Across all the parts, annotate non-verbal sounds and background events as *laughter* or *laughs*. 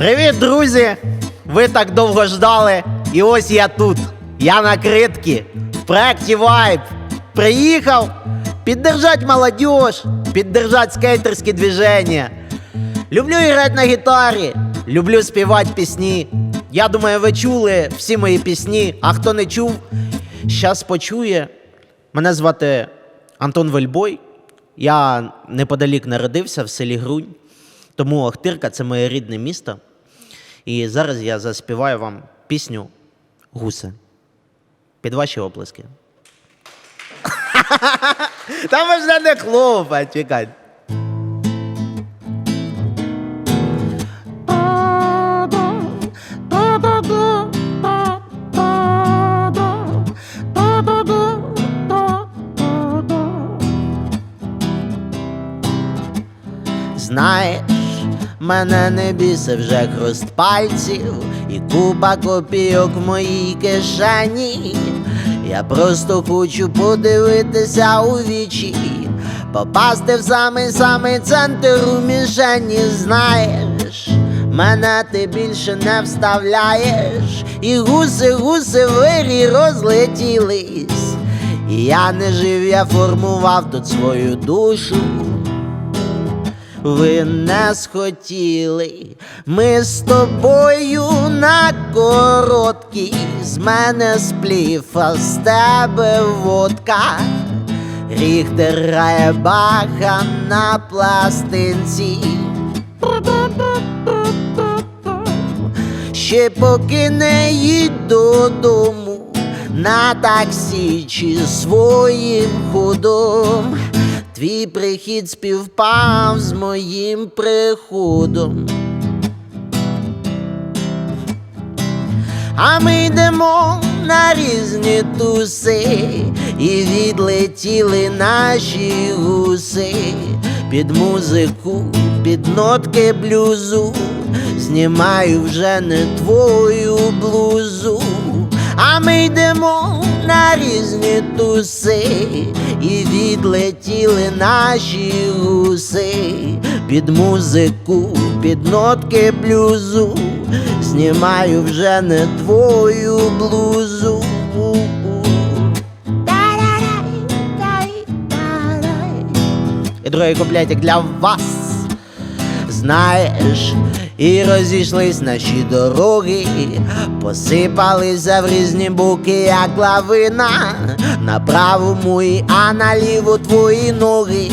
Привіт, друзі! Ви так довго ждали, і ось я тут. Я на критці, в проєкті Vibe. Приїхав піддержать молодіж, піддержать скейтерські движення. Люблю грати на гітарі, люблю співати пісні. Я думаю, ви чули всі мої пісні, а хто не чув, щас почує. Мене звати Антон Вельбой. Я неподалік народився в селі Грунь, тому Охтирка це моє рідне місто. І зараз я заспіваю вам пісню Гуси. Під ваші оплески. *laughs* Там можна не хлопать, чекай. Мене не бісив вже хруст пальців і купа копійок в моїй кишені. Я просто хочу подивитися у вічі, попасти в самий самий центр у мішені. Знаєш, мене ти більше не вставляєш, і гуси, гуси вирі розлетілись. І я не жив, я формував тут свою душу ви не схотіли. Ми з тобою на короткій, з мене сплів, а з тебе водка. Ріхтер баха на пластинці. Ще поки не їдь додому на таксі чи своїм ходом. Твій прихід співпав з моїм приходом. А ми йдемо на різні туси, і відлетіли наші гуси під музику, під нотки блюзу. Знімаю вже не твою блузу, а ми йдемо на різні туси, і відлетіли наші гуси під музику, під нотки блюзу. Знімаю вже не твою блузу. І другий куплетик для вас. Знаєш, і розійшлись наші дороги, посипалися в різні боки, як лавина, на правому і а на ліву твої ноги.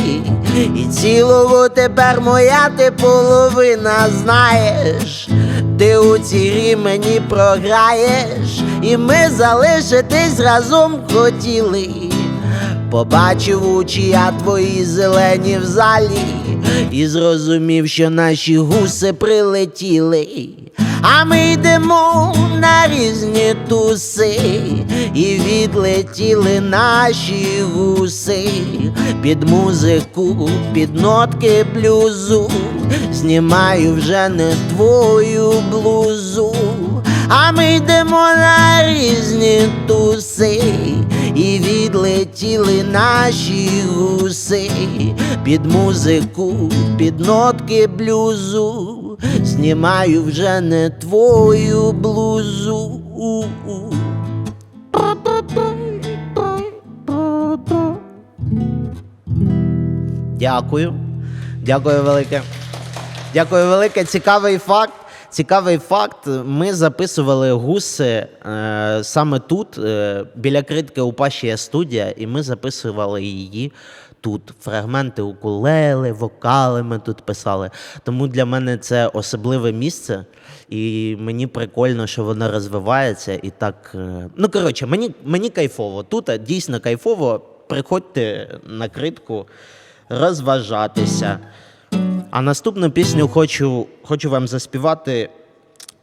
І цілого тепер моя ти половина, знаєш, ти у цій грі мені програєш, і ми залишитись разом хотіли. Побачив очі я твої зелені в залі і зрозумів, що наші гуси прилетіли. А ми йдемо на різні туси, і відлетіли наші гуси під музику, під нотки блюзу. Знімаю вже не твою блузу. А ми йдемо на різні туси, і відлетіли наші гуси під музику, під нотки блюзу. Знімаю вже не твою блузу. Дякую. Дякую велике. Дякую велике. Цікавий факт. Цікавий факт. Ми записували гуси е, саме тут, е, біля критки у Паші є студія, і ми записували її тут. Фрагменти укулели, вокали ми тут писали. Тому для мене це особливе місце, і мені прикольно, що воно розвивається. І так. Е, ну, коротше, мені, мені кайфово. Тут е, дійсно кайфово. Приходьте на критку розважатися. А наступну пісню хочу, хочу вам заспівати.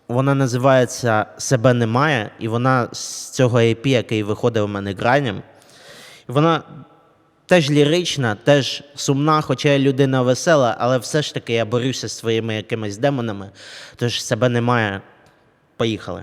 Вона називається Себе немає, і вона з цього EP, який виходив у мене граням. І вона теж лірична, теж сумна, хоча я людина весела, але все ж таки я борюся з своїми якимись демонами. Тож себе немає. Поїхали.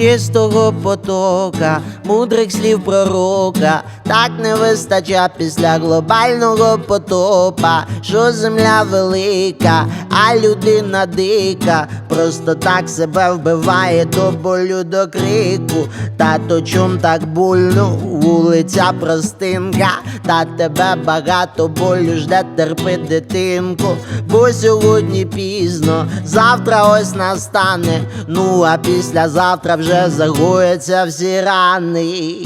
Чистого потока, мудрих слів пророка, так не вистача після глобального потопа, що земля велика, а людина дика, просто так себе вбиває до болю до крику. Тато чом так больно, вулиця простинка, та тебе багато болю жде терпи дитинку, бо сьогодні пізно, завтра ось настане. Ну а післязавтра вже загояться всі рани.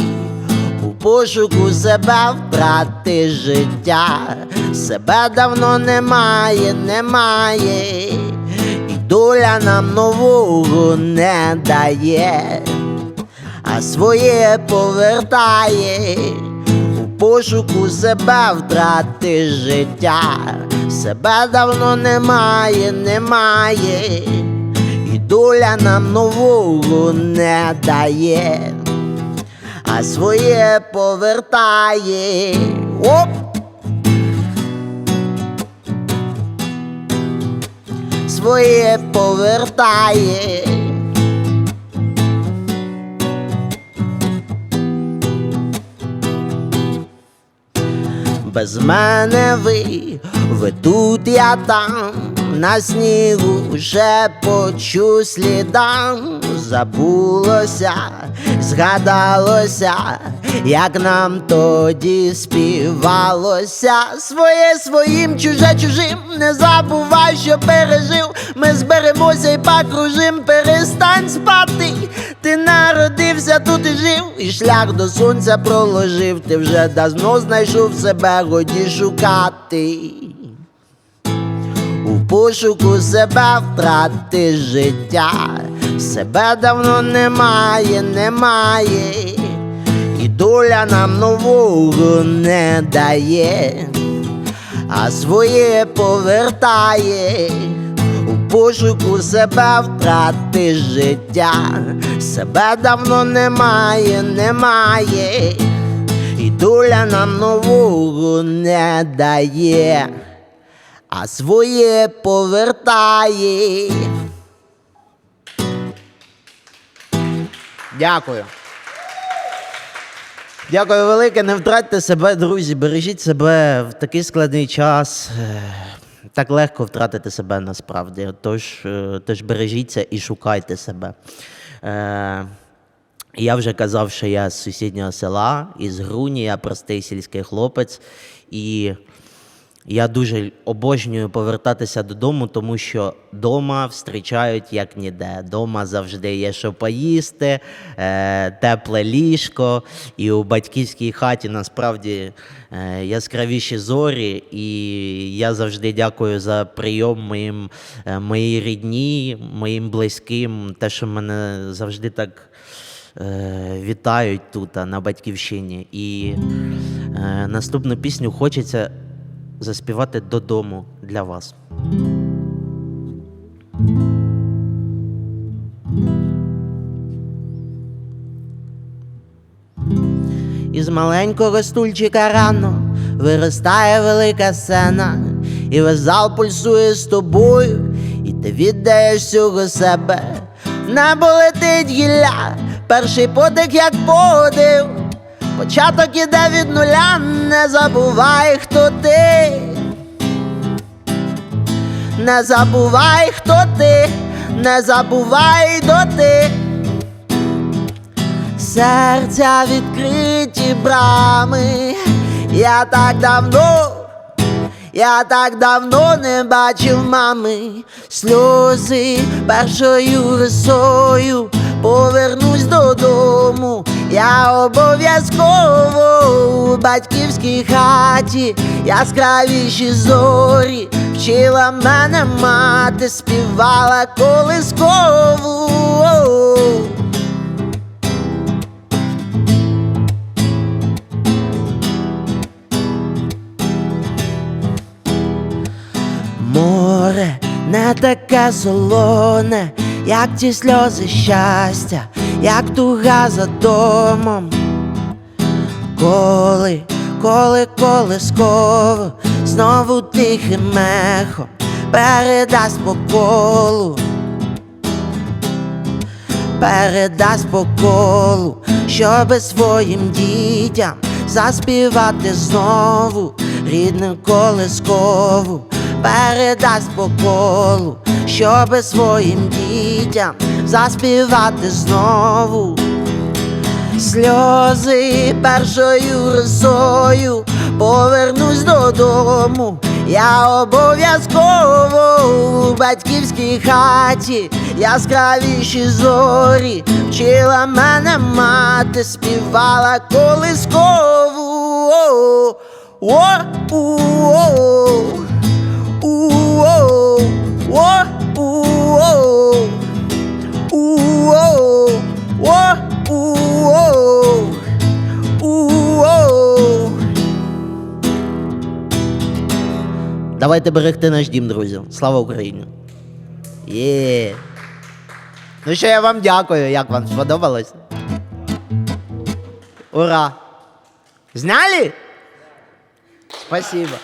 Пошуку себе втрати життя, себе давно немає, немає, і доля нам нового не дає, а своє повертає. Пошуку себе втрати життя, себе давно немає, немає, і доля нам нового не дає а своє повертає. Оп! Своє повертає. Без мене ви, ви тут, я там, на снігу вже почу слідам, забулося, згадалося, як нам тоді співалося. Своє своїм, чуже чужим, не забувай, що пережив. Ми зберемося і покружим, перестань спати. Ти народився тут і жив, і шлях до сонця проложив. Ти вже давно знайшов себе, годі шукати. У пошуку себе втрати життя, себе давно немає, немає, і доля нам нового не дає, а своє повертає. У пошуку себе втрати життя, себе давно немає, немає, і доля нам нового не дає, а своє повертає. Дякую. Дякую велике. Не втратьте себе, друзі. Бережіть себе в такий складний час. Е, Так легко втратити себе насправді. Тож, е, тож бережіться і шукайте себе. Е, я вже казав, що я з сусіднього села, із Груні, я простий сільський хлопець. І я дуже обожнюю повертатися додому, тому що дома зустрічають як ніде. Дома завжди є що поїсти, е, тепле ліжко. І у батьківській хаті насправді е, яскравіші зорі. І я завжди дякую за прийом моїм, е, моїй рідні, моїм близьким, те, що мене завжди так вітають тут, на батьківщині. І наступну пісню хочеться заспівати додому для вас. Із маленького стульчика рано виростає велика сцена, і весь зал пульсує з тобою, і ти віддаєш всього себе. Небо летить гілля, перший подих, як подив. Початок іде від нуля, не забувай, хто ти. Не забувай, хто ти, не забувай доти. Серця відкриті брами. Я так давно, я так давно не бачив мами. Сльози першою рисою повернусь додому. Я обов'язково у батьківській хаті, яскравіші зорі, вчила мене мати, співала колискову. Море не таке солоне, як ті сльози щастя, як туга за домом. Коли, коли колисково знову тихим мехом передасть по колу. передасть по колу, щоби своїм дітям заспівати знову рідну колискову, передасть по колу, щоби своїм дітям заспівати знову. Сльози першою росою повернусь додому. Я обов'язково у батьківській хаті, яскравіші зорі, вчила мене мати, співала колискову. О, у, Давайте берегти наш дім, друзі. Слава Україні! Є. Ну що я вам дякую. Як вам сподобалось? Ура! Зняли? Спасибо.